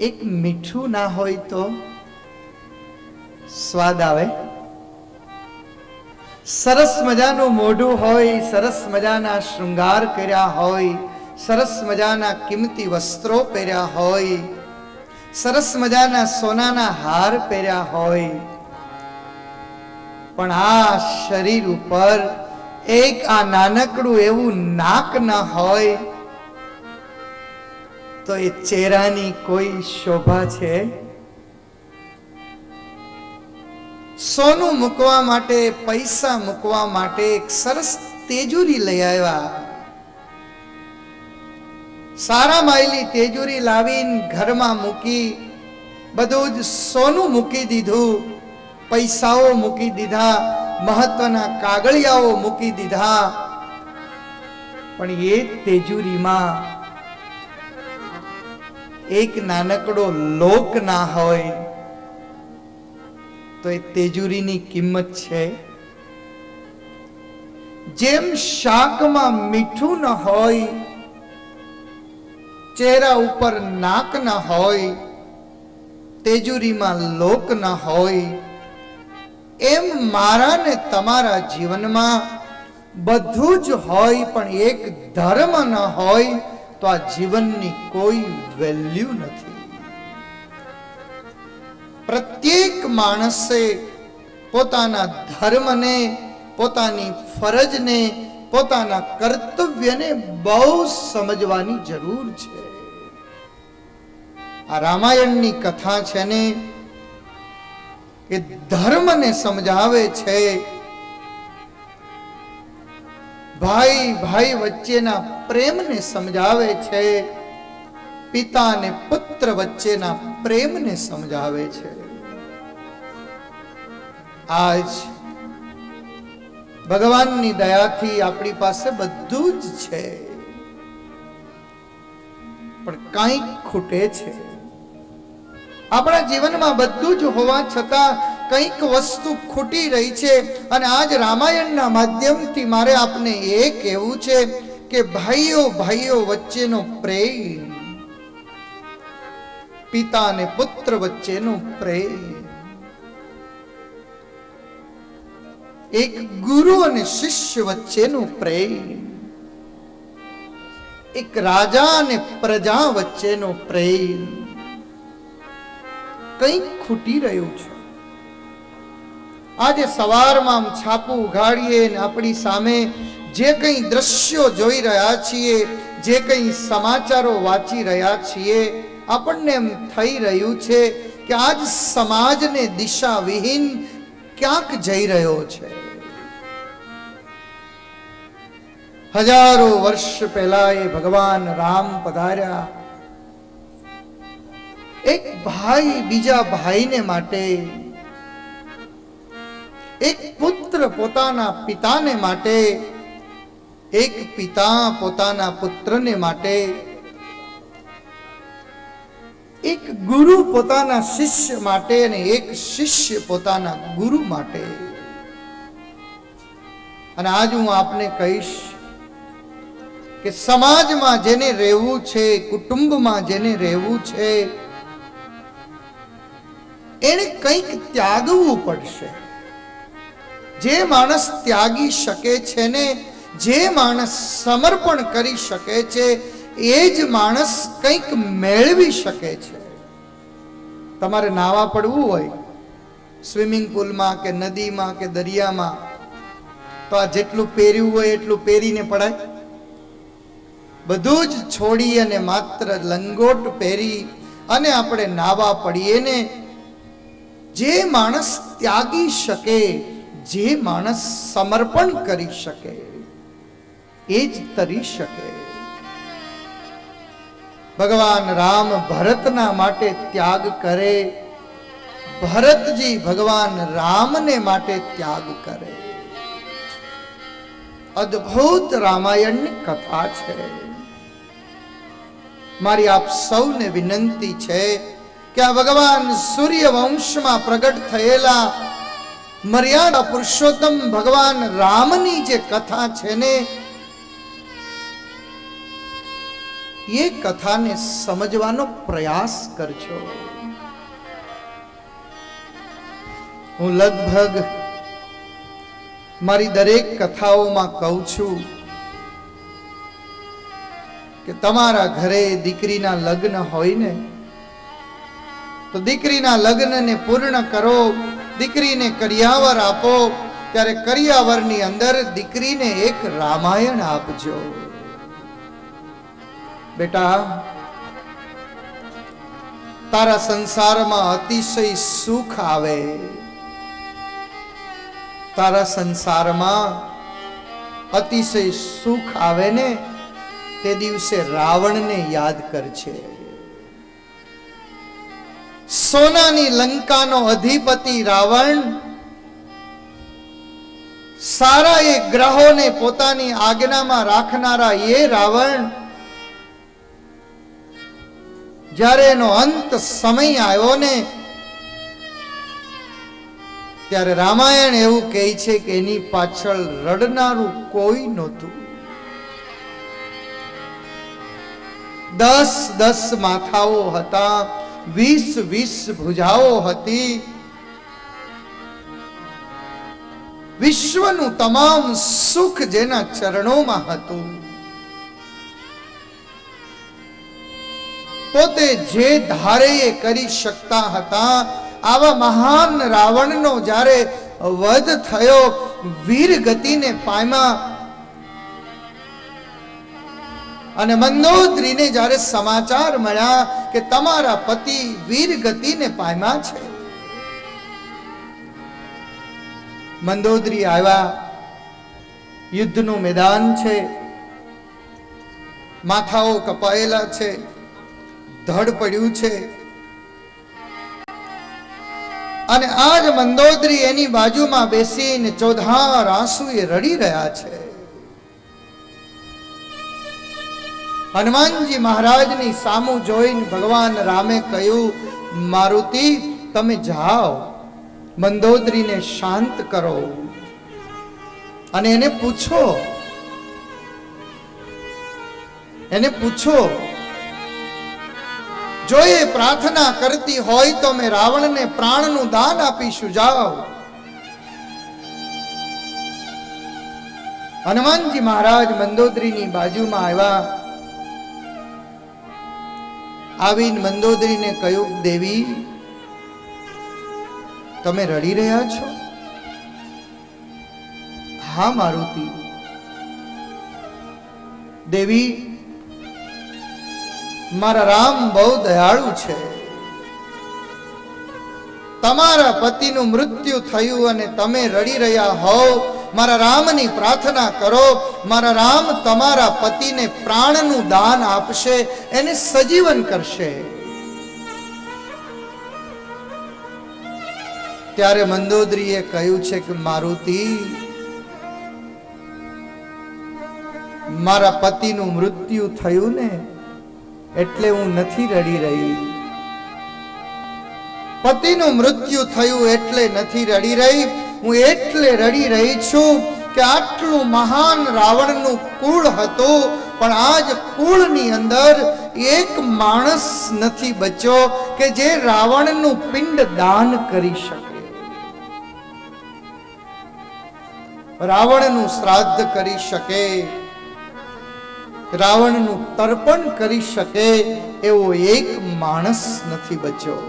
એક મીઠું ના હોય તો સ્વાદ આવે. સરસ મજાનું મોઢું હોય, સરસ મજાના શૃંગાર કર્યા હોય, સરસ મજાના કિંમતી વસ્ત્રો પહેર્યા હોય, સરસ મજાના સોનાના હાર પહેર્યા હોય. પણ આ શરીર ઉપર એક આ નાનકડું એવું નાક ના હોય તો એ ચહેરાની કોઈ શોભા છે? સોનું મૂકવા માટે, પૈસા મૂકવા માટે એક સરસ તેજુરી લઈ આવ્યા. સારા માયલી તેજુરી લાવીને ઘરમાં મૂકી, બધું જ સોનું મૂકી દીધું, પૈસાઓ મૂકી દીધા, મહત્વના કાગળિયાઓ મૂકી દીધા. પણ એ તેજુરીમાં એક નાનકડો લોક ના હોય, તો એ તેજુરીની કિંમત છે. જેમ શાકમાં મીઠું ન હોય, ચહેરા ઉપર નાક ન હોય, તેજુરીમાં લોક ન હોય, એમ મારા ને તમારા જીવનમાં બધું જ હોય, પણ એક ધર્મ ન હોય તો આ જીવનની કોઈ વેલ્યુ નથી. પ્રત્યેક માણસે પોતાના ધર્મને, પોતાની ફરજને, પોતાના કર્તવ્યને બહુ સમજવાની જરૂર છે. આ રામાયણની કથા છે ને એ ધર્મને સમજાવે છે ભાઈ ભાઈ વચ્ચેના પ્રેમને સમજાવે છે. પિતા અને પુત્ર વચ્ચેના પ્રેમને સમજાવે છે. આજ ભગવાનની દયાથી આપણી પાસે બધું જ છે. પણ કંઈક ખૂટે છે. આપણા જીવનમાં બધું જ હોવા છતાં કંઈક વસ્તુ ખૂટી રહી છે અને આજ રામાયણના માધ્યમથી મારે આપને એ કહેવું છે કે ભાઈઓ ભાઈઓ વચ્ચેનો પ્રેમ, પિતા અને પુત્ર વચ્ચેનો પ્રેમ. એક ગુરુ અને શિષ્ય વચ્ચેનો પ્રેમ, એક રાજા અને પ્રજા વચ્ચેનો પ્રેમ. કંઈક ખૂટી રહ્યું છે. આજે સવારમાં આમ છાપું ઉઘાડીએ ને આપણી સામે જે કંઈ દ્રશ્યો જોઈ રહ્યા છીએ, જે કંઈ સમાચારો વાંચી રહ્યા છીએ, આપણને એમ થઈ રહ્યું છે કે આજ સમાજને દિશા વિહીન ક્યાંક જઈ રહ્યો છે. હજારો વર્ષ પહેલા એ ભગવાન રામ પધાર્યા. એક ભાઈ બીજા ભાઈને માટે એક પુત્ર પોતાના પિતાને માટે, એક પિતા પોતાના પુત્રને માટે, એક ગુરુ પોતાના શિષ્ય માટે અને એક શિષ્ય પોતાના ગુરુ માટે. અને આજ હું આપને કહીશ કે સમાજમાં જેને રહેવું છે, કુટુંબમાં જેને રહેવું છે, એને કંઈક ત્યાગવું પડશે. જે માણસ ત્યાગી શકે છે ને, જે માણસ સમર્પણ કરી શકે છે, એ જ માણસ કંઈક મેળવી શકે છે. તમારે નાવા પડવું હોય, સ્વિમિંગ પુલમાં કે નદીમાં કે દરિયામાં, તો આ જેટલું પહેર્યું હોય એટલું પહેરીને પડાય. બધું જ છોડી અને માત્ર લંગોટ પહેરી અને આપણે નાવા પડીએ ને, જે માણસ ત્યાગી શકે જે માણસ સમર્પણ કરી શકે, એ જ તરી શકે. ભગવાન રામ ભરતના માટે ત્યાગ કરે, ભરતજી ભગવાન રામને માટે ત્યાગ કરે. અદ્ભુત રામાયણની કથા છે. મારી આપ સૌને વિનંતી છે કે આ ભગવાન સૂર્ય વંશમાં પ્રગટ થયેલા મર્યાદા પુરુષોત્તમ ભગવાન રામની જે કથા છે ને, એ કથાને સમજવાનો પ્રયાસ કરજો. હું લગભગ મારી દરેક કથાઓમાં કહું છું કે તમારા ઘરે દીકરીના લગ્ન હોય ને, તો દીકરીના લગ્નને પૂર્ણ કરો દીકરીને કરિયાવર આપો, ત્યારે કરિયાવરની અંદર દીકરીને એક રામાયણ આપજો. બેટા, તારા સંસારમાં અતિશય સુખ આવે. તારા સંસારમાં અતિશય સુખ આવે ને તે દિવસે રાવણને યાદ કરજે. સોનાની લંકાનો અધિપતિ રાવણ સારા એ ગ્રહોને પોતાની આજ્ઞામાં રાખનારા એ રાવણ. જ્યારે એનો અંત સમય આવ્યો ને, ત્યારે રામાયણ એવું કહે છે કે એની પાછળ રડનારું કોઈ નહોતું. દસ દસ માથાઓ હતા. વીસ વીસ ભુજાઓ હતી. વિશ્વનું તમામ સુખ જેના ચરણોમાં હતું. પોતે જે ધારે કરી શકતા હતા, આવા મહાન રાવણનો જ્યારે વધ થયો, વીર ગતિને પામ્યા અને મંદોદરીને જ્યારે સમાચાર મળ્યા કે તમારા પતિ વીર ગતિને પામ્યા છે. મંદોદરી આવ્યા. યુદ્ધનું મેદાન છે. માથાઓ કપાયેલા છે. ધડ પડ્યું છે. અને આજ મંદોદરી એની બાજુમાં બેસીને ચોધાર આંસુએ રડી રહ્યા છે. હનુમાનજી મહારાજની સામું જોઈને ભગવાન રામે કહ્યું, મારુતિ, તમે જાઓ, મંદોદરીને શાંત કરો. અને એને પૂછો એને પૂછો, જો એ પ્રાર્થના કરતી હોય તો મેં રાવણને પ્રાણનું દાન આપીશું, જાઓ. હનુમાનજી મહારાજ મંદોદરીની બાજુમાં આવ્યા. આવીને મંદોદરીને કહ્યું, દેવી, તમે રડી રહ્યા છો? હા, મારુતિ. દેવી, મારા રામ બહુ દયાળુ છે. તમારા પતિનું મૃત્યુ થયું અને તમે રડી રહ્યા હોવ મારા રામની પ્રાર્થના કરો, મારા રામ તમારા પતિને પ્રાણનું દાન આપશે, એને સજીવન કરશે. ત્યારે મંદોદરીએ કહ્યું છે કે, મારુતિ, મારા પતિનું મૃત્યુ થયું ને, એટલે હું નથી રડી રહી. પતિનું મૃત્યુ થયું એટલે નથી રડી રહી. હું એટલે રડી રહી છું કે આટલું મહાન રાવણનું કુળ હતું, પણ આજ કુળની અંદર એક માણસ નથી બચ્યો કે જે રાવણનું પિંડ દાન કરી શકે. રાવણનું શ્રાદ્ધ કરી શકે, રાવણનું તર્પણ કરી શકે એવો એક માણસ નથી બચ્યો.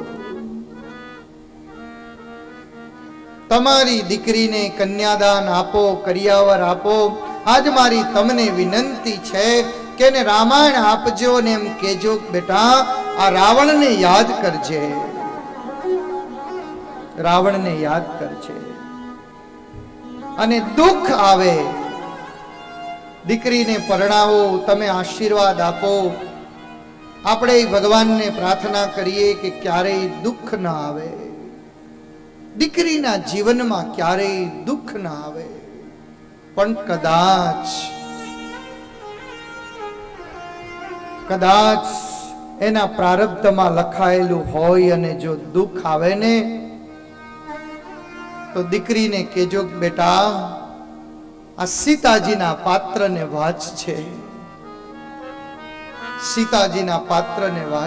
તમારી દીકરીને કન્યાદાન આપો, કરિયાવર આપો. આજ મારી તમને વિનંતી છે કે ને રામાયણ આપજો ને એમ કેજો બેટા, આ રાવણને યાદ કરજે. રાવણને યાદ કરજે. અને દુઃખ આવે. દીકરીને પરણાવો, તમે આશીર્વાદ આપો. આપણે ભગવાનને પ્રાર્થના કરીએ કે ક્યારેય દુઃખ ન આવે. દીકરીના જીવનમાં ક્યારેય દુઃખ ના આવે. પણ કદાચ કદાચ એના પ્રારબ્ધમાં લખાયેલું હોય અને જો દુઃખ આવે ને, તો દીકરીને કેજો બેટા, આ સીતાજીના પાત્રને વાંચ છે. સીતાજીના પાત્રને વાંચ